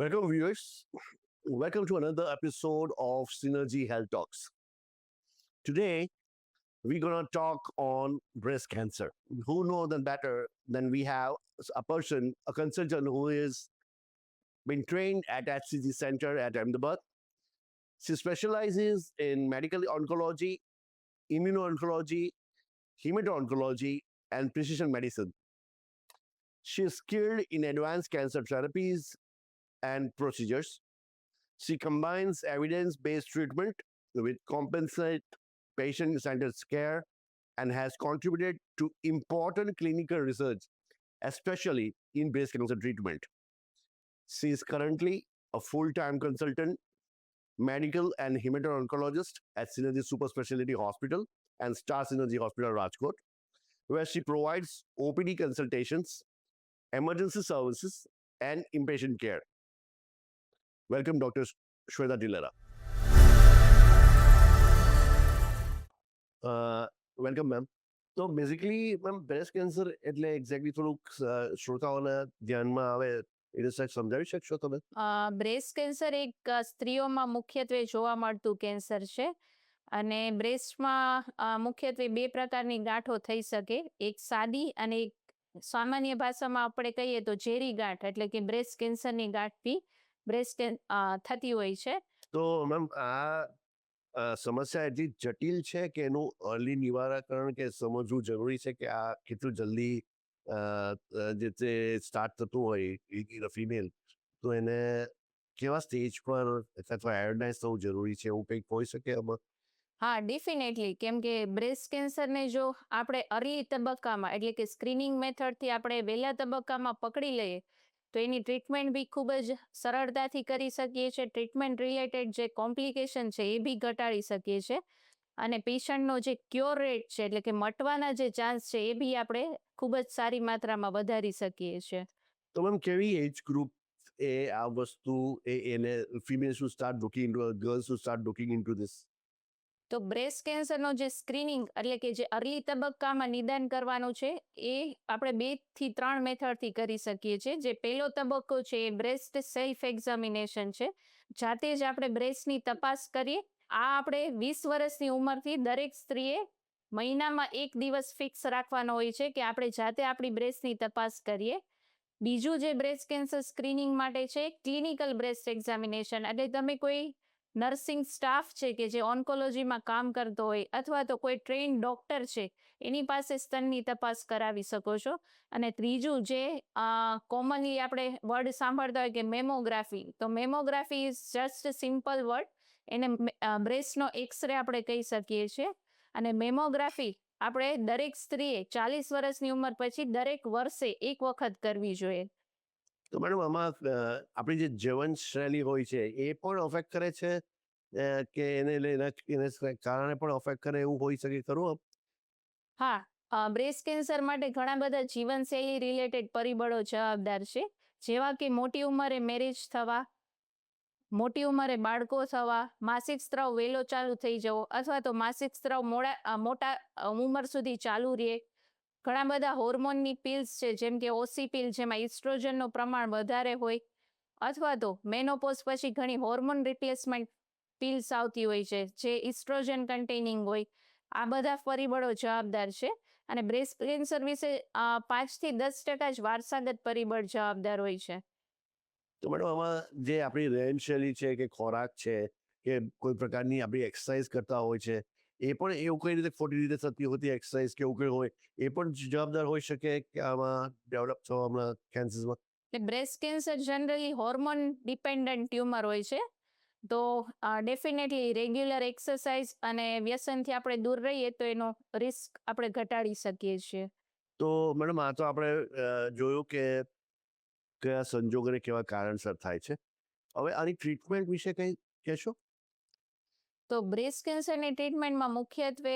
Welcome, viewers. Welcome to another episode of Synergy Health Talks. Today, we're going to talk on breast cancer. Who know them better than we have a person, a consultant who is been trained at HCG Center at Ahmedabad. She specializes in medical oncology, immuno-oncology, hemato-oncology, and precision medicine. She is skilled in advanced cancer therapies and procedures. She combines evidence based treatment with compensate patient centered care and has contributed to important clinical research, especially in breast cancer treatment. She is currently a full time consultant, medical and hemato-oncologist at Synergy Super Specialty Hospital and Star Synergy Hospital, Rajkot, where she provides OPD consultations, emergency services, and inpatient care. Welcome, doctor Shweta Dilera. Welcome ma'am. તો basically ma'am breast cancer એટલે exactly થોડુંક શ્રોતાઓને ધ્યાનમાં આવે સમજાવી શકશો તમે breast cancer એક સ્ત્રીઓમાં મુખ્યત્વે જોવા મળતું કેન્સર છે અને બ્રેસ્ટમાં મુખ્યત્વે બે પ્રકારની ગાંઠો થઈ શકે એક સાદી અને એક સામાન્ય ભાષામાં આપણે કહીએ તો ઝેરી ગાંઠ એટલે કે બ્રેસ્ટ કેન્સરની ગાંઠ બી બ્રેસ્ટ થતી હોય છે? તો મેમ આ સમસ્યા એટલી જટિલ છે કે એનું અર્લી નિવારકરણ કે સમજવું જરૂરી છે કે આ કેટલું જલ્દી જે તે સ્ટાર્ટ થતું હોય ફિમેલ તો એને કેવા સ્ટેજ પર અથવા એડવાઇસ થવું જરૂરી છે એવું કંઈક હોઈ શકે આમાં? હા ડેફિનેટલી. કેમ કે બ્રેસ્ટ કેન્સરને જો આપણે અર્લી તબક્કામાં એટલે કે સ્ક્રીનિંગ મેથડથી આપણે વહેલા તબક્કામાં પકડી લઈએ તો એની ટ્રીટમેન્ટ બી ખૂબ જ સરળતાથી કરી શકીએ છીએ. ટ્રીટમેન્ટ રિલેટેડ જે કોમ્પ્લિકેશન છે એ બી ઘટાડી શકીએ છીએ. અને પેશન્ટનો જે ક્યોર રેટ છે, એટલે કે મટવાના જે ચાન્સ છે, એ બી આપણે ખૂબ જ સારી માત્રામાં વધારી શકીએ છીએ. તો મેમ કેવી એજ ગ્રુપ એ આ વસ્તુ એ એને female to start looking into girls to start looking into this તો બ્રેસ્ટ કેન્સરનો જે સ્ક્રીનિંગ એટલે કે જે અર્લી તબક્કામાં નિદાન કરવાનું છે, એ આપણે બેથી ત્રણ મેથડથી કરી શકીએ છીએ. જે પહેલો તબક્કો છે એ બ્રેસ્ટ સેલ્ફ એક્ઝામિનેશન છે. જાતે જ આપણે બ્રેસ્ટની તપાસ કરીએ. આ આપણે વીસ વર્ષની ઉંમરથી દરેક સ્ત્રીએ મહિનામાં એક દિવસ ફિક્સ રાખવાનો હોય છે કે આપણે જાતે આપણી બ્રેસ્ટની તપાસ કરીએ. બીજું જે બ્રેસ્ટ કેન્સર સ્ક્રીનિંગ માટે છે ક્લિનિકલ બ્રેસ્ટ એક્ઝામિનેશન એટલે તમે કોઈ નર્સિંગ સ્ટાફ છે કે જે ઓન્કોલોજીમાં કામ કરતો હોય અથવા તો કોઈ ટ્રેન ડોક્ટર છે, એની પાસે સ્તનની તપાસ કરાવી શકો છો. અને ત્રીજું જે કોમનલી આપણે વર્ડ સાંભળતા હોય કે મેમોગ્રાફી તો mammography is just simple word એને બ્રેસ્ટનો એક્સરે આપણે કહી શકીએ છીએ. અને મેમોગ્રાફી આપણે દરેક સ્ત્રીએ ચાલીસ વર્ષની ઉંમર પછી દરેક વર્ષે એક વખત કરવી જોઈએ. તો મેડમ આમાં આપણી જે જીવનશૈલી હોય છે, એ પણ અફેક્ટ કરે છે? કે એને એને કારણે પણ અફેક્ટ કરે એવું હોઈ શકે ખરું? હા. બ્રેસ્ટ કેન્સર માટે ઘણા બધા જીવનશૈલી રિલેટેડ પરિબળો જવાબદાર છે. જેવા કે મોટી ઉંમરે મેરેજ થવા, મોટી ઉંમરે બાળકો થવા, માસિક સ્ત્રાવ વહેલો ચાલુ થઈ જવો અથવા તો માસિક સ્ત્રાવ મોડા મોટા ઉંમર સુધી ચાલુ રહે. ઘણા બધા હોર્મોનની પિલ્સ છે, જેમ કે ઓસી પિલ જેમાં ઇસ્ટ્રોજનનું પ્રમાણ વધારે હોય, અથવા તો મેનોપોઝ પછી ઘણી હોર્મોન રિપ્લેસમેન્ટ પિલ્સ આવતી હોય છે, જે ઇસ્ટ્રોજન કન્ટેનિંગ હોય. આ બધા પરિબળો જવાબદાર છે અને બ્રેસ્ટ કેન્સર વિશે પાંચથી દસ ટકા જ વારસાગત પરિબળ જવાબદાર હોય છે. તો મેડમ, આમાં જે આપણી રહેનશૈલી છે કે ખોરાક છે, કે કોઈ પ્રકારની આપણી એક્સરસાઇઝ કરતા હોય છે એ પણ એવું કઈ રીતે ખોટી રીતે થતી હોતી એક્સરસાઇઝ કે એવું કંઈ હોય એ પણ જવાબદાર હોઈ શકે કે આમાં ડેવલપ થવામાં કેન્સરમાં એટલે breast cancer generally hormone dependent tumour હોય છે. તો ડેફિનેટલી રેગ્યુલર એક્સરસાઇઝ અને વ્યસનથી આપણે દૂર રહીએ તો એનો રિસ્ક આપણે ઘટાડી શકીએ છીએ. તો મેડમ આ તો આપણે જોયું કે કયા સંજોગોને કેવા કારણસર થાય છે. હવે આની ટ્રીટમેન્ટ વિશે કંઈ કહેશો? તો બ્રેસ્ટ કેન્સરની ટ્રીટમેન્ટમાં મુખ્યત્વે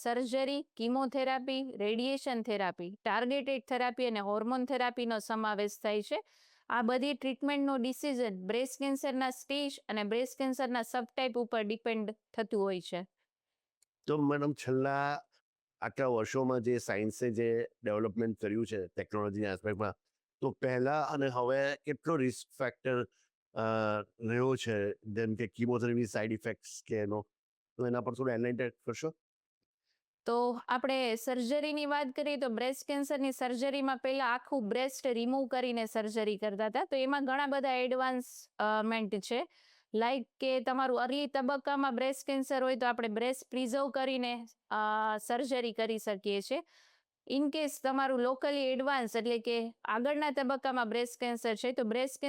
surgery, chemotherapy, radiation therapy, targeted therapy અને હોર્મોન થેરાપીનો સમાવેશ થાય છે. આ બધી ટ્રીટમેન્ટનો ડિસિઝન બ્રેસ્ટ કેન્સરના સ્ટેજ અને બ્રેસ્ટ કેન્સરના સબટાઈપ ઉપર ડિપેન્ડ થતું હોય છે. તો મેડમ, છેલ્લા આટલા વર્ષોમાં જે સાયન્સે જે ડેવલપમેન્ટ કર્યું છે ટેકનોલોજીના એસ્પેક્ટમાં તો પહેલા અને હવે કેટલો રિસ્ક ફેક્ટર રહ્યો છે, જેમ કે કિમોથેરાપી સાઇડ ઇફેક્ટ્સ કે એનો, તો એના પર થોડું એનલાઇટેડ કરશો? તો આપણે સર્જરીની વાત કરીએ તો બ્રેસ્ટ કેન્સરની સર્જરીમાં પહેલાં આખું બ્રેસ્ટ રિમૂવ કરીને સર્જરી કરતા હતા. તો એમાં ઘણા બધા એડવાન્સમેન્ટ છે. લાઈક કે તમારું અર્લી તબક્કામાં બ્રેસ્ટ કેન્સર હોય તો આપણે બ્રેસ્ટ પ્રિઝર્વ કરીને સર્જરી કરી શકીએ છીએ. ઇન કેસ તમારું લોકલી એડવાન્સ એટલે કે આગળના તબક્કામાં બ્રેસ્ટ કેન્સર છે, તો બ્રેસ્ટ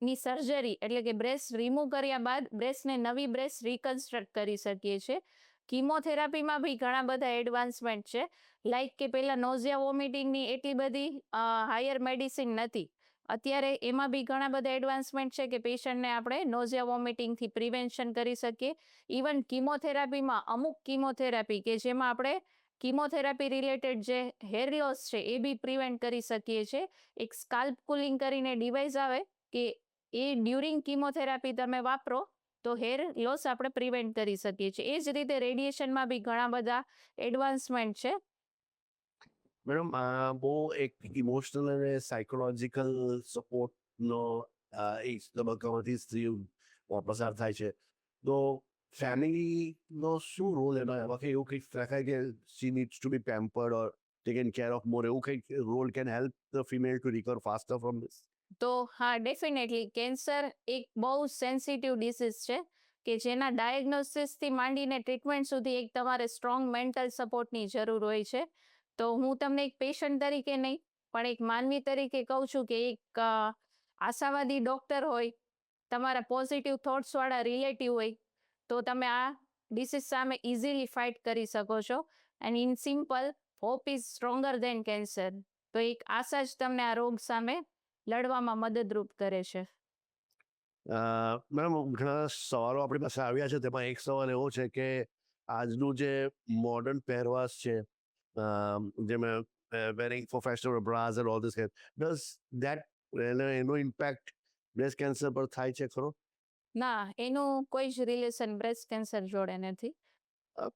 કેન્સરની સર્જરી એટલે કે બ્રેસ્ટ રિમૂવ કર્યા બાદ બ્રેસ્ટને નવી બ્રેસ્ટ રિકન્સ્ટ્રક્ટ કરી શકીએ છીએ. કીમોથેરાપીમાં બી ઘણા બધા એડવાન્સમેન્ટ છે. લાઈક કે પહેલાં નોઝિયા વોમિટિંગની એટલી બધી હાયર મેડિસિન નથી. અત્યારે એમાં બી ઘણા બધા એડવાન્સમેન્ટ છે કે પેશન્ટને આપણે નોઝિયા વોમિટિંગથી પ્રિવેન્શન કરી શકીએ. ઇવન કિમોથેરાપીમાં અમુક કીમોથેરાપી કે જેમાં આપણે કીમોથેરાપી રિલેટેડ જે હેર લોસ છે એ બી પ્રિવેન્ટ કરી શકીએ છીએ. એક સ્કાલ્પ કુલિંગ કરીને ડિવાઇસ આવે કે એ ડ્યુરિંગ કિમોથેરાપી તમે વાપરો, તો હેર લોસ આપણે પ્રિવેન્ટ કરી શકીએ છીએ. એ જ રીતે રેડિયેશનમાં બી ઘણા બધા એડવાન્સમેન્ટ છે. મેડમ બહુ એક ઇમોશનલ અને સાયકોલોજીકલ સપોર્ટનો એક તબક્કામાંથી સ્ત્રીઓ પસાર થાય છે. તો ફેમિલીનો શું રોલ એનો? એમાં કંઈ એવું કંઈક દેખાય કે she needs to be pampered or taken care of more એવું કંઈક role can help the female to recover faster from તો હા ડેફિનેટલી કેન્સર એક બહુ સેન્સિટિવ ડિસીઝ છે કે જેના ડાયગ્નોસિસથી માંડીને ટ્રીટમેન્ટ સુધી એક તમારે સ્ટ્રોંગ મેન્ટલ સપોર્ટની જરૂર હોય છે. તો હું તમને એક પેશન્ટ તરીકે નહીં, પણ એક માનવી તરીકે કહું છું કે એક આશાવાદી ડૉક્ટર હોય, તમારા પોઝિટિવ થોટ્સવાળા રિલેટિવ હોય, તો તમે આ ડિસીઝ સામે ઇઝીલી ફાઇટ કરી શકો છો. And in simple hope is stronger than cancer તો એક આશા જ તમને આ રોગ સામે લડવામાં મદદરૂપ કરે છે? મેડમ ઘણા સવાલો આપણી પાસે આવ્યા છે. તેમાં એક સવાલ એવો છે કે આજનું જે મોડર્ન પહેરવાશ છે જેમાં wearing professional bras and all this does that એનો ઇમ્પેક્ટ બ્રેસ્ટ કેન્સર પર થાય છે ખરો? ના એનું કોઈ જ રિલેશન બ્રેસ્ટ કેન્સર જોડે નથી.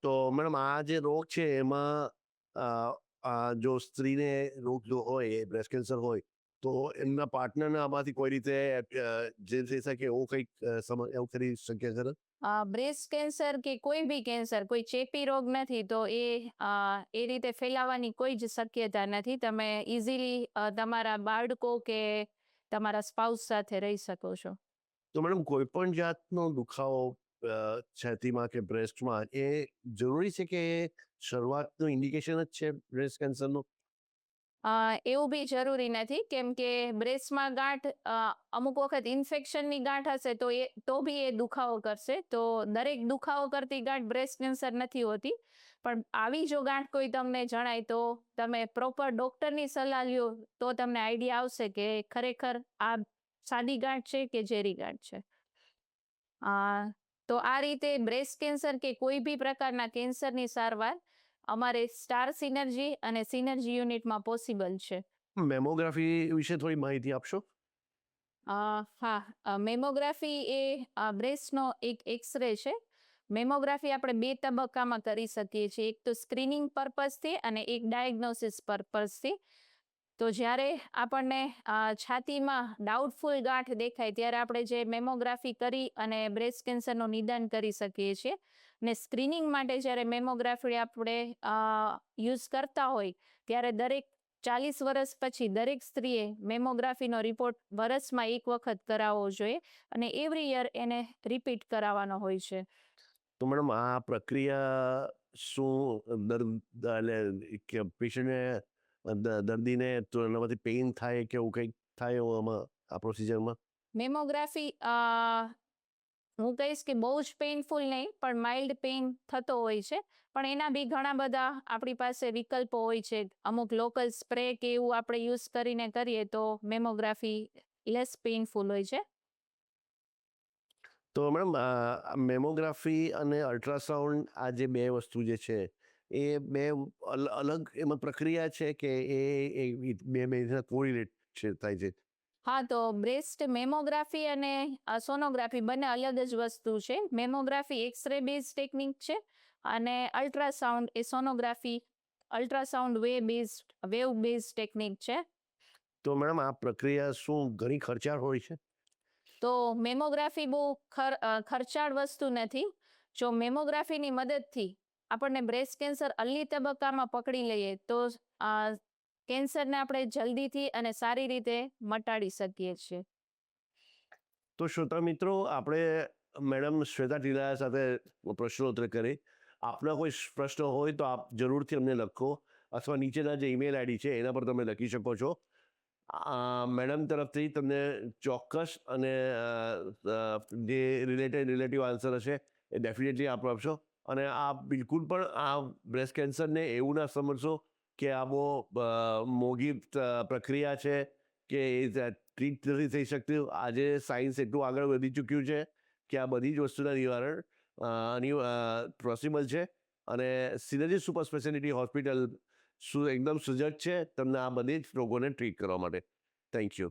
તો મેડમ આ જે રોગ છે એમાં જો સ્ત્રીને રોગ જો હોય એ બ્રેસ્ટ કેન્સર હોય તો એમના પાર્ટનરને આમાંથી કોઈ રીતે જે થઈ શકે એવું કંઈક સમજ એવું કરી શકે ખરા? બ્રેસ્ટ કેન્સર કે કોઈ બી કેન્સર કોઈ ચેપી રોગ નથી તો એ એ રીતે ફેલાવાની કોઈ જ શક્યતા નથી. તમે ઇઝીલી તમારા બાળકો કે તમારા સ્પાઉસ સાથે રહી શકો છો. તો મેડમ કોઈ પણ જાતનો દુખાવો છાતીમાં કે બ્રેસ્ટમાં એ જરૂરી છે કે શરૂઆતનું ઇન્ડિકેશન જ છે બ્રેસ્ટ કેન્સરનું? એવું બી જરૂરી નથી. કેમ કે બ્રેસ્ટમાં ગાંઠ અમુક વખત ઇન્ફેક્શનની ગાંઠ હશે તો એ, તો બી એ દુખાવો કરશે. તો દરેક દુખાવો કરતી ગાંઠ બ્રેસ્ટ કેન્સર નથી હોતી. પણ આવી જો ગાંઠ કોઈ તમને જણાય તો તમે પ્રોપર ડોક્ટરની સલાહ લ્યો તો તમને આઈડિયા આવશે કે ખરેખર આ સાદી ગાંઠ છે કે ઝેરી ગાંઠ છે. તો આ રીતે બ્રેસ્ટ કેન્સર કે કોઈ બી પ્રકારના કેન્સરની સારવાર અમારે સ્ટાર સિનર્જી અને સિનર્જી યુનિટમાં પોસિબલ છે. મેમોગ્રાફી વિશે થોડી માહિતી આપશો? હા. મેમોગ્રાફી એ બ્રેસ્ટનો એક એક્સરે છે. મેમોગ્રાફી આપણે બે તબક્કામાં કરી શકીએ છીએ. એક તો સ્ક્રીનિંગ પર્પઝથી અને એક ડાયગ્નોસિસ પર્પઝથી. તો જ્યારે આપણને છાતીમાં ડાઉટફુલ ગાંઠ દેખાય ત્યારે આપણે જે મેમોગ્રાફી કરી અને બ્રેસ્ટ કેન્સરનું નિદાન કરી શકીએ છીએ. ને સ્ક્રીનિંગ માટે જ્યારે મેમોગ્રાફી આપણે યુઝ કરતા હોય ત્યારે દરેક ચાલીસ વર્ષ પછી દરેક સ્ત્રીએ મેમોગ્રાફીનો રિપોર્ટ વર્ષમાં એક વખત કરાવવો જોઈએ અને એવરી યર એને રિપીટ કરાવવાનો હોય છે. તો મેડમ આ પ્રક્રિયા શું દર્દ એટલે કે પેશન્ટને દર્દીને તો એનામાંથી પેઇન થાય કે એવું કંઈક થાય એવું આમાં આ પ્રોસિજરમાં મેમોગ્રાફી હું કહીશ કે બહુ જ પેઇનફુલ નહીં, પણ માઇલ્ડ પેઇન થતો હોય છે. પણ એના બી ઘણા બધા આપણી પાસે વિકલ્પો હોય છે. અમુક લોકલ સ્પ્રે કે એવું આપણે યુઝ કરીને કરીએ તો મેમોગ્રાફી લેસ પેઇનફુલ હોય છે. તો મેડમ મેમોગ્રાફી અને અલ્ટ્રાસાઉન્ડ આ જે બે વસ્તુ જે છે, એ બે અલગ એમાં પ્રક્રિયા છે કે એ બે બે કોરિલેટ છે થાય છે? હા તો બ્રેસ્ટ મેમોગ્રાફી અને સોનોગ્રાફી બંને અલગ જ વસ્તુ છે. મેમોગ્રાફી એક્સરે બેઝ ટેકનિક છે અને અલ્ટ્રાસાઉન્ડ એ sonography ultrasound wave based wave based technique છે. તો મેડમ આ પ્રક્રિયા શું ઘણી ખર્ચાળ હોય છે? તો મેમોગ્રાફી બહુ ખર ખર્ચાળ વસ્તુ નથી. જો મેમોગ્રાફીની મદદથી આપણને બ્રેસ્ટ કેન્સર અલ્લી તબક્કામાં પકડી લઈએ તો કેન્સરને આપણે જલ્દીથી અને સારી રીતે મટાડી શકીએ છીએ. તો શ્રોતા મિત્રો, આપણે મેડમ શ્વેતા ઢીલા સાથે પ્રશ્નોત્તર કરી. આપના કોઈ પ્રશ્ન હોય તો આપ જરૂરથી અમને લખો અથવા નીચેના જે ઈમેલ આઈડી છે એના પર તમે લખી શકો છો. મેડમ તરફથી તમને ચોક્કસ અને જે રિલેટેડ રિલેટિવ આન્સર હશે એ ડેફિનેટલી આપ આપશો. અને આપ બિલકુલ પણ આ બ્રેસ્ટ કેન્સરને એવું ના સમજશો કે આ બહુ મોંઘી પ્રક્રિયા છે કે ટ્રીટ નથી થઈ શકતું. આજે સાયન્સ એટલું આગળ વધી ચૂક્યું છે કે આ બધી જ વસ્તુના નિવારણ અ, પોસિબલ છે અને સિનર્જી સુપર સ્પેશિયાલિટી હોસ્પિટલ શું એકદમ સુજગ છે તમને આ બધી જ રોગોને ટ્રીટ કરવા માટે. Thank you